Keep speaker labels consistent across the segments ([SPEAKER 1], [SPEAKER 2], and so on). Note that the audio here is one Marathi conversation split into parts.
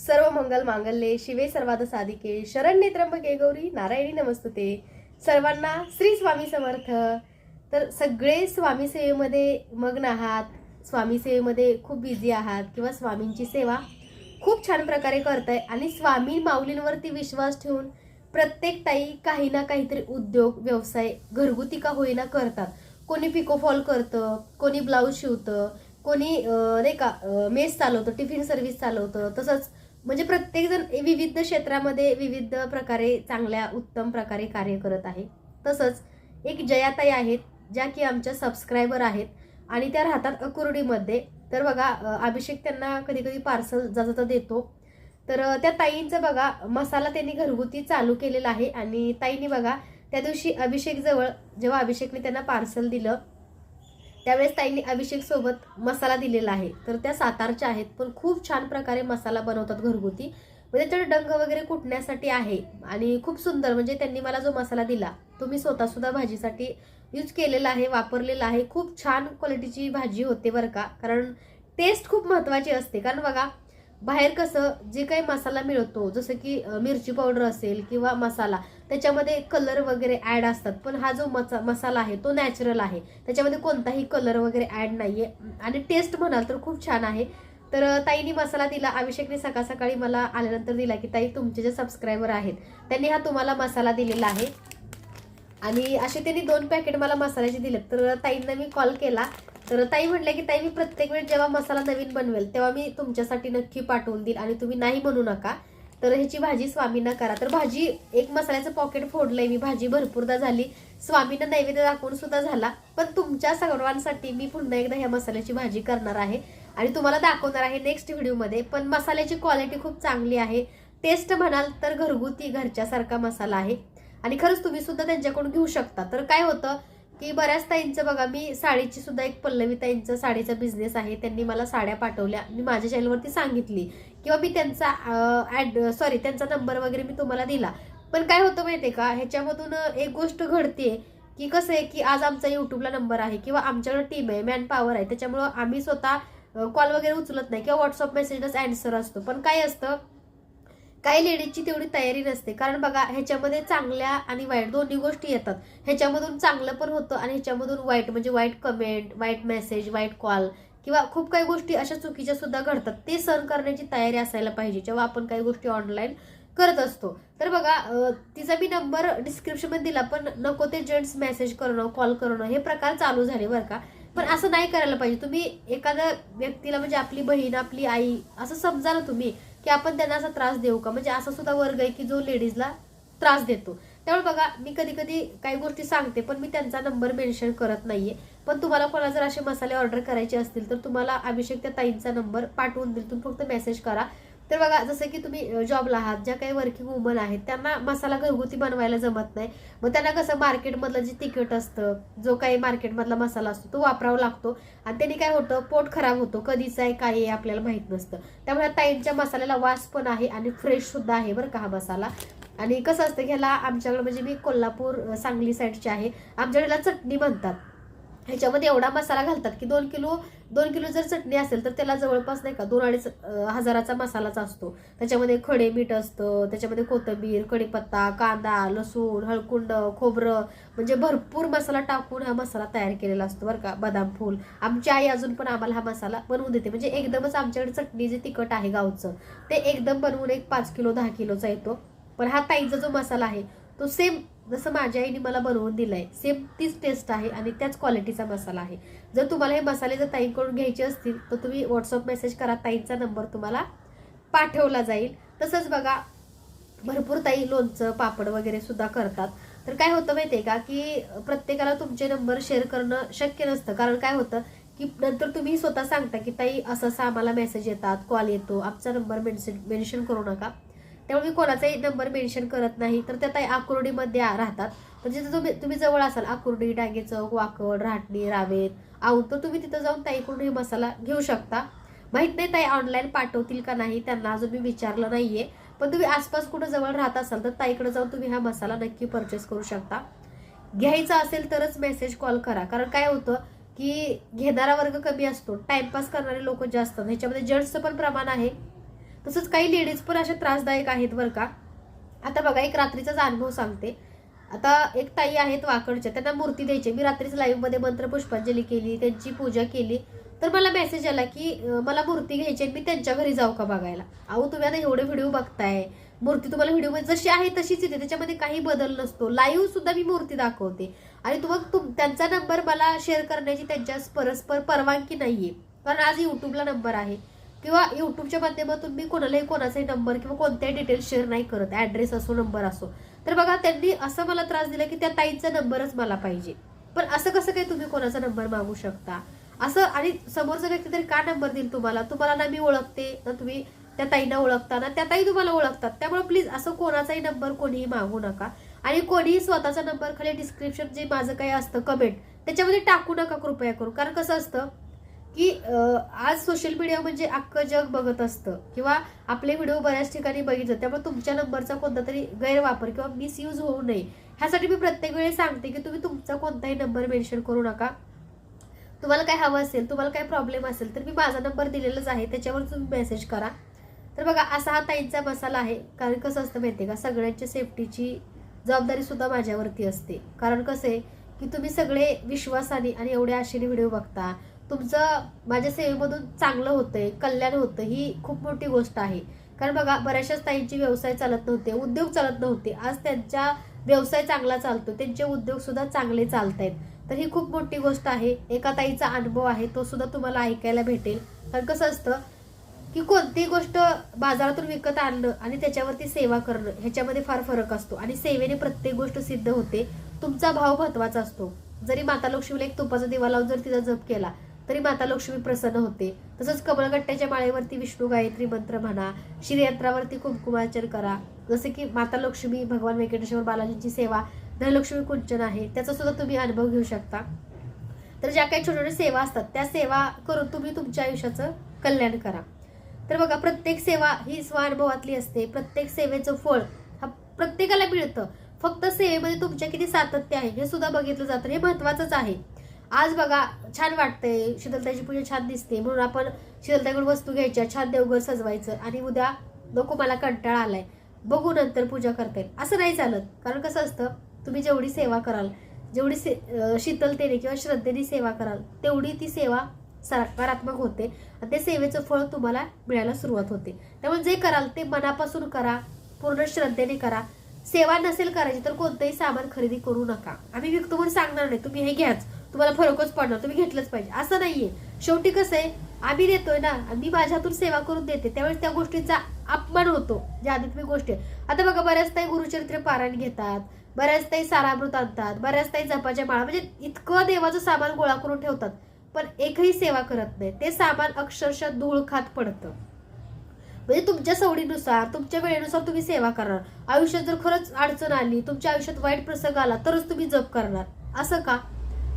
[SPEAKER 1] सर्व मंगल मांगल्ये शिवे सर्वाद साधिके शरण्ये त्र्यंबके गौरी नारायणी नमस्तुते. सर्वांना श्री स्वामी समर्थ. तर सगळे स्वामी सेवेमध्ये मग्न आहात स्वामी सेवेमध्ये खूप बिझी आहात किंवा स्वामींची सेवा खूप छान प्रकारे करताय आणि स्वामी माऊलींवरती विश्वास ठेवून प्रत्येक ताई काही ना काहीतरी उद्योग व्यवसाय घरगुती का होईना करतात. कोणी पिकोफॉल करतं कोणी ब्लाऊज शिवतं कोणी नाही का मेस चालवतं टिफिन सर्व्हिस चालवतं तसंच म्हणजे प्रत्येकजण विविध क्षेत्रामध्ये विविध प्रकारे चांगल्या उत्तम प्रकारे कार्य करत आहे. तसंच एक जयाताई आहेत ज्या की आमच्या सबस्क्रायबर आहेत. आणि त्या राहतात अकुर्डीमध्ये. तर बघा अभिषेक त्यांना कधी कधी पार्सल जाता देतो. तर त्या ताईंचं बघा मसाला त्यांनी घरगुती चालू केलेला आहे. आणि ताईंनी बघा त्या दिवशी अभिषेकजवळ जेव्हा अभिषेकने त्यांना पार्सल दिलं त्यावेळेस ताईंनी अभिषेकसोबत मसाला दिलेला आहे. तर त्या सातारच्या आहेत पण खूप छान प्रकारे मसाला बनवतात घरगुती. म्हणजे त्याच्याकडे डंग वगैरे कुटण्यासाठी आहे आणि खूप सुंदर म्हणजे त्यांनी मला जो मसाला दिला तो मी स्वतःसुद्धा भाजीसाठी यूज केलेला आहे वापरलेला आहे. खूप छान क्वालिटीची भाजी होते बरं का. कारण टेस्ट खूप महत्त्वाची असते. कारण बघा बाहेर कसं जे काही मसाला मिळतो जसं की मिरची पावडर असेल किंवा मसाला त्याच्यामध्ये कलर वगैरे ॲड असतात. पण हा जो मसा मसाला आहे तो नॅचरल आहे. त्याच्यामध्ये कोणताही कलर वगैरे ॲड नाही आहे आणि टेस्ट म्हणाल तर खूप छान आहे. तर ताईनी मसाला दिला. अभिषेकने सकाळ सकाळी मला आल्यानंतर दिला की ताई तुमचे जे सबस्क्रायबर आहेत त्यांनी हा तुम्हाला मसाला दिलेला आहे. आणि असे त्यांनी दोन पॅकेट मला मसाल्याचे दिलेत. तर ताईंना मी कॉल केला. तर ताई म्हटल्या की ताई मी प्रत्येक वेळ जेव्हा मसाला नवीन बनवेल तेव्हा मी तुमच्यासाठी नक्की पाठवून देईल आणि तुम्ही नाही म्हणू नका. तर ह्याची भाजी स्वामींना करा. तर भाजी एक मसाल्याचं पॉकेट फोडलंय मी भाजी भरपूरदा झाली. स्वामींना नैवेद्य दाखवून सुद्धा झाला. पण तुमच्या सर्वांसाठी मी पुन्हा एकदा ह्या मसाल्याची भाजी करणार आहे. आणि तुम्हाला दाखवणार आहे नेक्स्ट व्हिडिओमध्ये पण मसाल्याची क्वालिटी खूप चांगली आहे. टेस्ट म्हणाल तर घरगुती घरच्यासारखा मसाला आहे. आणि खरंच तुम्ही सुद्धा त्यांच्याकडून घेऊ शकता. तर काय होतं? की बऱ्याच ताईंचं बघा मी साडीची सुद्धा एक पल्लवी ताईंचा साडीचा बिझनेस आहे. त्यांनी मला साड्या पाठवल्या. मी माझ्या चॅनलवरती सांगितली. किंवा मी त्यांचा ॲड सॉरी त्यांचा नंबर वगैरे मी तुम्हाला दिला. पण काय होतं माहितीये का? ह्याच्यामधून एक गोष्ट घडते की कसं आहे की आज आमचा यूट्यूबला नंबर आहे किंवा आमच्याकडे टीम आहे मॅन पॉवर आहे. त्याच्यामुळं आम्ही स्वतः कॉल वगैरे उचलत नाही किंवा व्हॉट्सअप मेसेजच अँसर असतो. पण काय असतं काही लेडीजची तेवढी तयारी नसते. कारण बघा ह्याच्यामध्ये चांगल्या आणि वाईट दोन्ही गोष्टी येतात. ह्याच्यामधून चांगलं पण होतं आणि ह्याच्यामधून वाईट म्हणजे वाईट कमेंट वाईट मेसेज वाईट कॉल किंवा खूप काही गोष्टी अशा चुकीच्या सुद्धा घडतात. ते सहन करण्याची तयारी असायला पाहिजे जेव्हा आपण काही गोष्टी ऑनलाईन करत असतो. तर बघा तिचा मी नंबर डिस्क्रिप्शनमध्ये दिला पण नको ते जेंट्स मेसेज करणं कॉल करणं हे प्रकार चालू झाले बरं का. पण असं नाही करायला पाहिजे. तुम्ही एखाद्या व्यक्तीला म्हणजे आपली बहीण आपली आई असं समजा ना तुम्ही की आपण त्यांना असा त्रास देऊ का? म्हणजे असा सुद्धा वर्ग आहे की जो लेडीजला त्रास देतो. त्यामुळे बघा मी कधी कधी काही गोष्टी सांगते पण मी त्यांचा नंबर मेन्शन करत नाहीये. पण तुम्हाला कोणाला जर असे मसाले ऑर्डर करायचे असतील तर तुम्हाला अभिषेक त्या ताईंचा नंबर पाठवून देईल. तुम्ही फक्त मेसेज करा. तर बघा जसं की तुम्ही जॉबला आहात ज्या काही वर्किंग वुमन आहेत त्यांना मसाला घरगुती बनवायला जमत नाही. मग त्यांना कसं मार्केटमधलं जे तिखट असतं जो काही मार्केटमधला मसाला असतो तो वापरावा लागतो. आणि त्यांनी काय होतं पोट खराब होतो. कधीच आहे काय आहे आपल्याला माहीत नसतं. त्यामुळे ताईंच्या मसाल्याला वास पण आहे आणि फ्रेश सुद्धा आहे बरं का हा मसाला. आणि कसं असतं ह्याला आमच्याकडे म्हणजे मी कोल्हापूर सांगली साईडची आहे. आमच्याकडे चटणी म्हणतात. ह्याच्यामध्ये एवढा मसाला घालतात की दोन किलो दोन किलो जर चटणी असेल तर त्याला जवळपास नाही का दोन अडीच हजाराचा मसालाच असतो. त्याच्यामध्ये खडे मीठ असतं त्याच्यामध्ये कोथिंबीर कढीपत्ता कांदा लसूण हळकुंड खोबरं म्हणजे भरपूर मसाला टाकून हा मसाला तयार केलेला असतो बरं का बदाम फूल. आमची आई अजून पण आम्हाला हा मसाला बनवून देते. म्हणजे एकदमच आमच्याकडे चटणी जे तिखट आहे गावचं ते एकदम बनवून एक पाच किलो दहा किलोचा येतो. पण हा ताईचा जो मसाला आहे तो सेम जसं माझ्या आईने मला बनवून दिलाय सेम तीच टेस्ट आहे आणि त्याच क्वालिटीचा मसाला आहे. जर तुम्हाला हे मसाले जर ताईंकडून घ्यायचे असतील तर तुम्ही व्हॉट्सअप मेसेज करा ताईंचा नंबर तुम्हाला पाठवला जाईल. तसंच बघा भरपूर ताई लोणचं पापड वगैरे सुद्धा करतात. तर काय होतं माहिती आहे का की प्रत्येकाला तुमचे नंबर शेअर करणं शक्य नसतं. कारण काय होतं की नंतर तुम्ही स्वतः सांगता की ताई असं असं आम्हाला मेसेज येतात कॉल येतो. आमचा नंबर मेन्शन मेन्शन करू नका. त्यामुळे मी कोणाचाही नंबर मेन्शन करत नाही. तर त्या ताई आकुर्डीमध्ये राहतात. तर जिथे तुम्ही तुम्ही जवळ असाल आकुर्डी डांगे चौक वाकड राहटणी रावेत आऊन तर तुम्ही तिथं जाऊन ताईकडून हे मसाला घेऊ शकता. माहीत नाही ताई ऑनलाईन पाठवतील का नाही त्यांना अजून मी विचारलं नाहीये. पण तुम्ही आसपास कुठं जवळ राहत असाल तर ताईकडे जाऊन तुम्ही हा मसाला नक्की परचेस करू शकता. घ्यायचा असेल तरच मेसेज कॉल करा. कारण काय होतं की घेणारा वर्ग कमी असतो. टाइमपास करणारे लोक जास्त. ह्याच्यामध्ये जेंट्सचं पण प्रमाण आहे. तसंच काही लेडीज पण अशा त्रासदायक आहेत बरं का. आता बघा एक रात्रीचाच अनुभव सांगते. आता एक ताई आहेत वाकडच्या त्यांना मूर्ती द्यायची. मी रात्रीच लाईव्हमध्ये मंत्र पुष्पांजली केली त्यांची पूजा केली. तर मला मेसेज आला की मला मूर्ती घ्यायची आहे, मी त्यांच्या घरी जाऊ का बघायला? अहो तुम्ही आता एवढे व्हिडिओ बघताय. मूर्ती तुम्हाला व्हिडिओमध्ये जशी आहे तशीच येते. त्याच्यामध्ये काही बदल नसतो. लाईव्ह सुद्धा मी मूर्ती दाखवते. आणि तुम्हाला तुम त्यांचा नंबर मला शेअर करण्याची त्यांच्या परस्पर परवानगी नाहीये. कारण आज युट्यूबला नंबर आहे. किंवा युट्यूबच्या माध्यमातून मी कोणालाही कोणाचाही नंबर किंवा कोणत्याही डिटेल्स शेअर नाही करत. ऍड्रेस असो नंबर असो. तर बघा त्यांनी असं मला त्रास दिला की त्या ताईचा नंबरच मला पाहिजे. पण असं कसं काही तुम्ही कोणाचा नंबर मागू शकता? असं आणि समोरचा व्यक्ती तरी का नंबर देईल तुम्हाला? तुम्हाला ना मी ओळखते ना तुम्ही त्या ताईंना ओळखता ना त्या ताई तुम्हाला ओळखतात. त्यामुळे प्लीज असं कोणाचाही नंबर कोणीही मागू नका. आणि कोणीही स्वतःचा नंबर खाली डिस्क्रिप्शन जे माझं काही असतं कमेंट त्याच्यामध्ये टाकू नका कृपया करून कारण कसं असतं की आज सोशल मीडिया म्हणजे अख्खं जग बघत असतं. किंवा आपले व्हिडिओ बऱ्याच ठिकाणी बघितलं त्यामुळे तुमच्या नंबरचा कोणता तरी गैरवापर किंवा मिसयूज होऊ नये. ह्यासाठी मी प्रत्येक वेळी सांगते की तुम्ही तुमचा कोणताही नंबर मेन्शन करू नका. तुम्हाला काय हवं असेल तुम्हाला काय प्रॉब्लेम असेल तर मी माझा नंबर दिलेलाच आहे त्याच्यावर तुम्ही मेसेज करा. तर बघा असा हा ताईंचा मसाला आहे. कारण कसं असतं माहिती का सगळ्यांच्या सेफ्टीची जबाबदारी सुद्धा माझ्यावरती असते. कारण कसं आहे की तुम्ही सगळे विश्वासाने आणि एवढ्या आशेने व्हिडिओ बघता. तुमचं माझ्या सेवेमधून चांगलं होतंय कल्याण होतं ही खूप मोठी गोष्ट आहे. कारण बघा बऱ्याचशाच ताईंचे व्यवसाय चालत नव्हते उद्योग चालत नव्हते. आज त्यांचा व्यवसाय चांगला चालतो त्यांचे उद्योग सुद्धा चांगले चालत आहेत तर ही खूप मोठी गोष्ट आहे. एका ताईचा अनुभव आहे तो सुद्धा तुम्हाला ऐकायला भेटेल. कारण कसं असतं की कोणतीही गोष्ट बाजारातून विकत आणणं आणि त्याच्यावरती सेवा करणं ह्याच्यामध्ये फार फरक असतो. आणि सेवेने प्रत्येक गोष्ट सिद्ध होते. तुमचा भाव महत्त्वाचा असतो. जरी माता लक्ष्मीला एक तुपाचा दिवा लावून जर तिचा जप केला तरी माता लक्ष्मी प्रसन्न होते. तसंच कमळगट्ट्याच्या माळेवरती विष्णू गायत्री मंत्र म्हणा श्रीयंत्रावरती कुंकुमार्चन करा. जसे की माता लक्ष्मी भगवान व्यंकटेश्वर बालाजींची सेवा धनलक्ष्मी कुंचन आहे त्याचा सुद्धा तुम्ही अनुभव घेऊ शकता. तर ज्या काही छोट्या छोट्या सेवा असतात त्या सेवा करून तुम्ही तुमच्या आयुष्याचं कल्याण करा. तर बघा प्रत्येक सेवा ही स्वानुभवातली असते. प्रत्येक सेवेचं फळ हा प्रत्येकाला मिळतं. फक्त सेवेमध्ये तुमच्या किती सातत्य आहे हे सुद्धा बघितलं जातं. हे महत्वाचंच आहे. आज बघा छान वाटतंय. शीतलताईची पूजा छान दिसते. म्हणून आपण शीतलताईकडून वस्तू घ्यायच्या छान देवघर सजवायचं आणि उद्या नको मला कंटाळा आलाय. बघू नंतर पूजा करता. येईल असं नाही चालत. कारण कसं असतं तुम्ही जेवढी सेवा कराल जेवढी से शीतलतेने किंवा श्रद्धेने सेवा कराल तेवढी ती सेवा सकारात्मक होते आणि ते सेवेचं फळ तुम्हाला मिळायला सुरुवात होते. त्यामुळे जे कराल ते मनापासून करा पूर्ण श्रद्धेने करा. सेवा नसेल करायची तर कोणतंही सामान खरेदी करू नका. आम्ही विकतो म्हणून सांगणार नाही. तुम्ही हे घ्याच. तुम्हाला फरकच पडणार तुम्ही घेतलंच पाहिजे. असं नाहीये. शेवटी कसं आहे आम्ही देतोय ना मी माझ्या हातून सेवा करून देते. त्यावेळेस त्या गोष्टीचा अपमान होतो ज्या आध्यात्मिक गोष्टी आता बघा बऱ्याच गुरुचरित्र पारायण घेतात बऱ्याच सारामृत आणतात बऱ्याच जपाच्या माळा म्हणजे इतकं देवाचं सामान गोळा करून ठेवतात पण एकही सेवा करत नाही. ते सामान अक्षरशः धूळ खात पडतं. म्हणजे तुमच्या सवडीनुसार तुमच्या वेळेनुसार तुम्ही सेवा करणार. आयुष्यात जर खरंच अडचण आली तुमच्या आयुष्यात वाईट प्रसंग आला तरच तुम्ही जप करणार. असं का?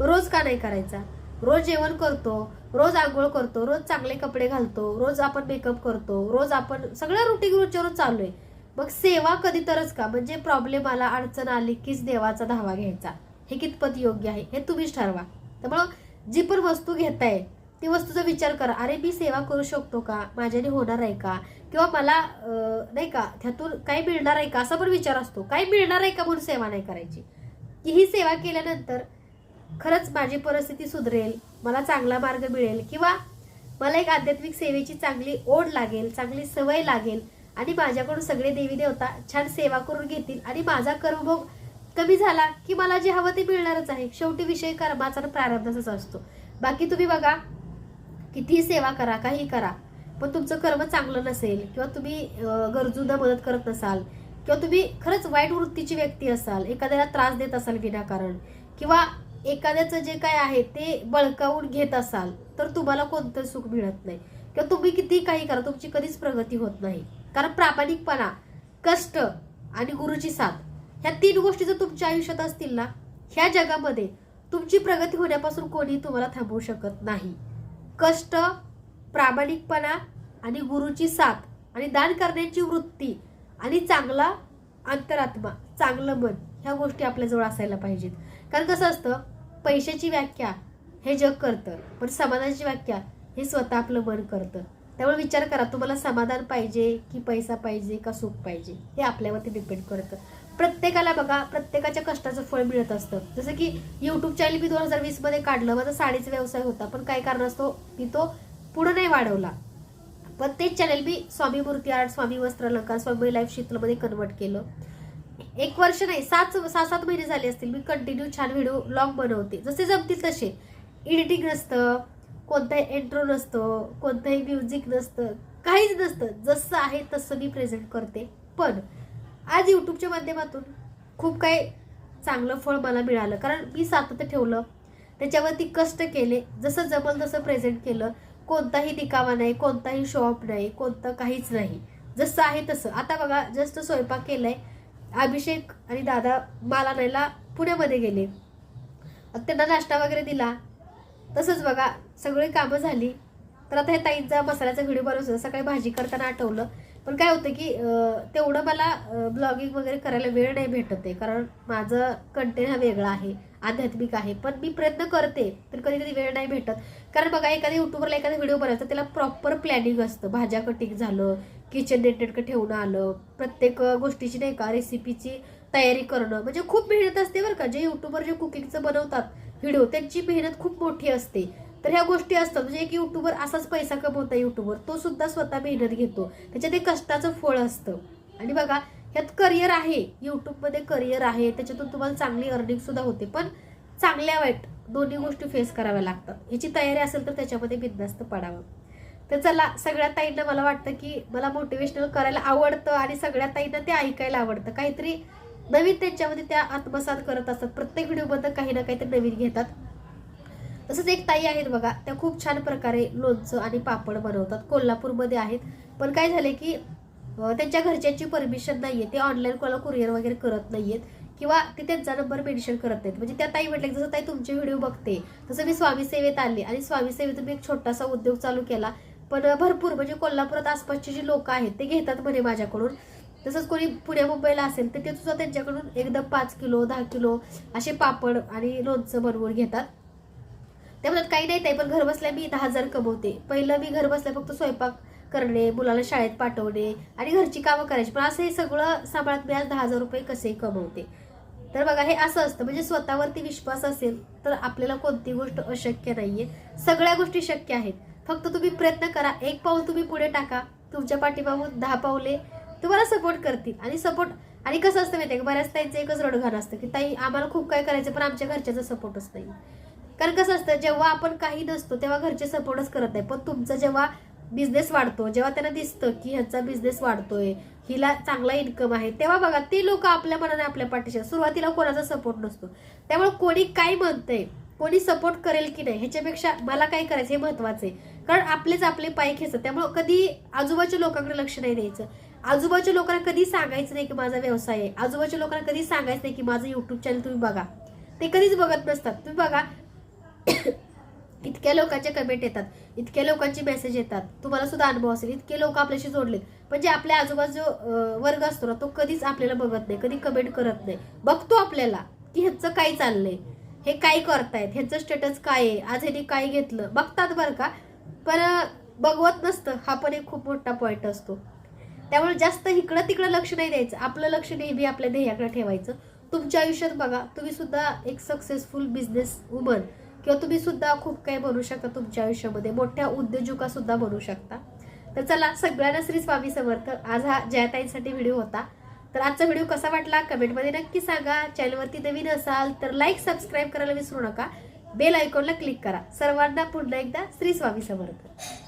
[SPEAKER 1] रोज का नाही करायचा? रोज जेवण करतो रोज आंघोळ करतो रोज चांगले कपडे घालतो रोज आपण मेकअप करतो रोज आपण सगळ्या रुटीन रोजच्या रोज चालू आहे. मग सेवा कधी तरच का? म्हणजे प्रॉब्लेम आला अडचण आली कीच देवाचा धावा घ्यायचा. हे कितपत योग्य आहे? हे तुम्हीच ठरवा. त्यामुळं जी पण वस्तू घेताय ती वस्तूचा विचार करा. अरे मी सेवा करू शकतो का? माझ्याने होणार आहे का? किंवा मला नाही का त्यातून काही मिळणार आहे का? असा पण विचार असतो. काही मिळणार आहे का म्हणून सेवा नाही करायची? की ही सेवा केल्यानंतर खरंच माझी परिस्थिती सुधरेल मला चांगला मार्ग मिळेल किंवा मला एक आध्यात्मिक सेवेची चांगली ओढ लागेल चांगली सवय लागेल आणि माझ्याकडून सगळे देवी देवता छान सेवा करून घेतील आणि माझा कर्मभोग कमी झाला की मला जे हवं ते मिळणारच आहे. शेवटी विषय कर्माचा आणि प्रारब्धाचाच असतो. बाकी तुम्ही बघा कितीही सेवा करा काही करा पण तुमचं कर्म चांगलं नसेल किंवा तुम्ही गरजूंना मदत करत नसाल किंवा तुम्ही खरंच वाईट वृत्तीची व्यक्ती असाल एखाद्याला त्रास देत असाल विनाकारण किंवा एखाद्याचं जे काय आहे ते बळकावून घेत असाल तर तुम्हाला कोणतं सुख मिळत नाही. किंवा तुम्ही किती काही करा तुमची कधीच प्रगती होत नाही. कारण प्रामाणिकपणा कष्ट आणि गुरुची साथ ह्या तीन गोष्टी जर तुमच्या आयुष्यात असतील ना ह्या जगामध्ये तुमची प्रगती होण्यापासून कोणी तुम्हाला थांबवू शकत नाही. कष्ट प्रामाणिकपणा आणि गुरुची साथ आणि दान करण्याची वृत्ती आणि चांगला अंतरात्मा चांगलं मन ह्या गोष्टी आपल्याजवळ असायला पाहिजेत. कारण कसं असतं पैशाची व्याख्या हे जग करतं पण समाधानाची व्याख्या हे स्वतः आपलं मन करतं. त्यामुळे विचार करा तुम्हाला समाधान पाहिजे की पैसा पाहिजे का सुख पाहिजे? हे आपल्यावरती डिपेंड करतं. प्रत्येकाला बघा प्रत्येकाच्या कष्टाचं फळ मिळत असतं. जसं की यूट्यूब चॅनल मी दोन हजार वीसमध्ये काढलं. माझा साडीचा व्यवसाय होता पण काय कारणास्तव मी तो पुढं नाही वाढवला. पण तेच चॅनल मी स्वामी मूर्ती आर्ट स्वामी वस्त्रालंकार स्वामी लाईफ शीतलमध्ये कन्वर्ट केलं. एक वर्ष नाही सात सहा सात महिने झाले असतील. मी कंटिन्यू छान व्हिडिओ लॉग बनवते. जसे जमतील तसे. एडिटिंग नसतं कोणताही एंट्रो नसतं कोणतंही म्युझिक नसतं काहीच नसतं. जसं आहे तसं मी प्रेझेंट करते. पण आज यूट्यूबच्या माध्यमातून खूप काही चांगलं फळ मला मिळालं. कारण मी सातत्य ठेवलं. त्याच्यावरती कष्ट केले. जसं जमल तसं प्रेझेंट केलं. कोणताही दिकावा नाही कोणताही शॉप नाही कोणतं काहीच नाही. जसं आहे तसं. आता बघा जस्ट स्वयंपाक केलाय. अभिषेक आणि दादा माल आणायला पुण्यामध्ये गेले. त्यांना नाश्ता वगैरे दिला. तसंच बघा सगळी कामं झाली. तर आता हे ताईंचा मसाल्याचा व्हिडिओ बनवत होता. सकाळी भाजी करताना आठवलं. पण काय होतं की तेवढं मला ब्लॉगिंग वगैरे करायला वेळ नाही भेटत आहे. कारण माझं कंटेंट हा वेगळा आहे. आध्यात्मिक आहे. पण मी प्रयत्न करते तर कधी कधी वेळ नाही भेटत. कारण बघा एखाद्या युट्यूबरला एखादा व्हिडिओ बनवायचा त्याला प्रॉपर प्लॅनिंग असतं. भाज्या कटिंग झालं किचन नेटनेटकं ठेवणं आलं. प्रत्येक गोष्टीची नाही का रेसिपीची तयारी करणं. म्हणजे खूप मेहनत असते बरं का. जे युट्यूबर जे कुकिंगचं बनवतात व्हिडिओ त्यांची मेहनत खूप मोठी असते. तर ह्या गोष्टी असतात. म्हणजे एक युट्यूबर असाच पैसा कमवता युट्यूबर तो सुद्धा स्वतः मेहनत घेतो. त्याच्यात एक कष्टाचं फळ असतं. आणि बघा ह्यात करिअर आहे. युट्यूबमध्ये करिअर आहे. त्याच्यातून तुम्हाला चांगली अर्निंग सुद्धा होते. पण चांगल्या वाईट दोन्ही गोष्टी फेस कराव्या लागतात. ह्याची तयारी असेल तर त्याच्यामध्ये बिंदास्त पडावं. तर चला सगळ्या ताईंना मला वाटतं की मला मोटिवेशनल करायला आवडतं आणि सगळ्या ताईंना ते ऐकायला आवडतं. काहीतरी नवीन त्यांच्यामध्ये त्या आत्मसात करत असतात. प्रत्येक व्हिडिओबद्दल काही ना काहीतरी नवीन घेतात. तसंच एक ताई आहेत बघा त्या खूप छान प्रकारे लोणचं आणि पापड बनवतात. कोल्हापूरमध्ये आहेत. पण काय झाले की त्यांच्या घरच्यांची परमिशन नाही आहे ते ऑनलाईन कोणाला कुरिअर वगैरे करत नाही आहेत किंवा ते त्यांचा नंबर मेन्शन करत नाहीत. म्हणजे त्या ताई म्हटलं जसं ताई तुमचे व्हिडिओ बघते तसं मी स्वामी सेवेत आले. आणि स्वामी सेवेतून मी एक छोटासा उद्योग चालू केला. पण भरपूर म्हणजे कोल्हापुरात आसपासचे जे लोक आहेत ते घेतात म्हणे माझ्याकडून. तसंच कोणी पुण्या मुंबईला असेल तर ते सुद्धा त्यांच्याकडून एकदम पाच किलो दहा किलो असे पापड आणि लोणचं बनवून घेतात. ते म्हणतात काही नाही ते पण घर बसल्या मी दहा हजार कमवते. पहिलं मी घर बसल्या फक्त स्वयंपाक करणे मुलाला शाळेत पाठवणे आणि घरची कामं करायची. पण असं हे सगळं सांभाळत मी आज दहा हजार रुपये कसे कमवते? तर बघा हे असं असतं. म्हणजे स्वतःवरती विश्वास असेल तर आपल्याला कोणती गोष्ट अशक्य नाही आहे सगळ्या गोष्टी शक्य आहेत. फक्त तुम्ही प्रयत्न करा. एक पाऊल तुम्ही पुढे टाका. तुमच्या पाठीमागून दहा पावले तुम्हाला सपोर्ट करतील. आणि सपोर्ट आणि कसं असतं माहिती आहे का? बऱ्याच ताईंचं एकच रडघाण असतं की ताई आम्हाला खूप काय करायचं पण आमच्या घरच्याचा सपोर्टच नाही. कारण कसं असतं जेव्हा आपण काही नसतो तेव्हा घरचे सपोर्टच करत नाही. पण तुमचा जेव्हा बिझनेस वाढतो जेव्हा त्यांना दिसतं की ह्याचा बिझनेस वाढतोय हिला चांगला इन्कम आहे तेव्हा बघा ते लोक आपल्या मनाने आपल्या पाठीशी सुरुवातीला कोणाचा सपोर्ट नसतो. त्यामुळे कोणी काय म्हणतंय कोणी सपोर्ट करेल की नाही ह्याच्यापेक्षा मला काय करायचं हे महत्वाचं आहे. कारण आपलेच आपले पाय खेचत त्यामुळे कधी आजूबाजूच्या लोकांकडे लक्ष नाही द्यायचं. आजूबाजूच्या लोकांना कधी सांगायचं नाही की माझा व्यवसाय आहे? आजूबाजूच्या लोकांना कधी सांगायचं नाही की माझं युट्यूब चॅनल तुम्ही बघा? ते कधीच बघत नसतात. तुम्ही बघा इतक्या लोकांचे कमेंट येतात. इतक्या लोकांचे मेसेज येतात. तुम्हाला सुद्धा अनुभव असेल. इतके लोक आपल्याशी जोडलेत. म्हणजे पण जे आपल्या आजूबाजू जो वर्ग असतो ना तो कधीच आपल्याला बघत नाही. कधी कमेंट करत नाही. बघतो आपल्याला की ह्याचं काय चाललंय? हे काय करतायत? ह्याचं स्टेटस काय आहे? आज ह्यांनी काय घेतलं? बघतात बरं का? पण बघवत नसतं. हा पण एक खूप मोठा पॉईंट असतो. त्यामुळे जास्त इकडं तिकडं लक्ष नाही द्यायचं. आपलं लक्ष नेहमी आपल्या ध्येयाकडे ठेवायचं. तुमच्या आयुष्यात बघा तुम्ही सुद्धा एक सक्सेसफुल बिझनेस वुमन किंवा तुम्ही सुद्धा खूप काही बनू शकता तुमच्या आयुष्यामध्ये. मोठ्या उद्योजका सुद्धा बनू शकता. तर चला सगळ्यांना श्री स्वामी समर्थ. आज हा जयाताईंसाठी व्हिडिओ होता. तर आजचा व्हिडिओ कसा वाटला? कमेंटमध्ये नक्की सांगा. चॅनलवरती नवीन असाल तर लाईक सबस्क्राईब करायला विसरू नका. बेल आयकॉनला क्लिक करा. सर्वांना पुन्हा एकदा श्री स्वामी समर्थ.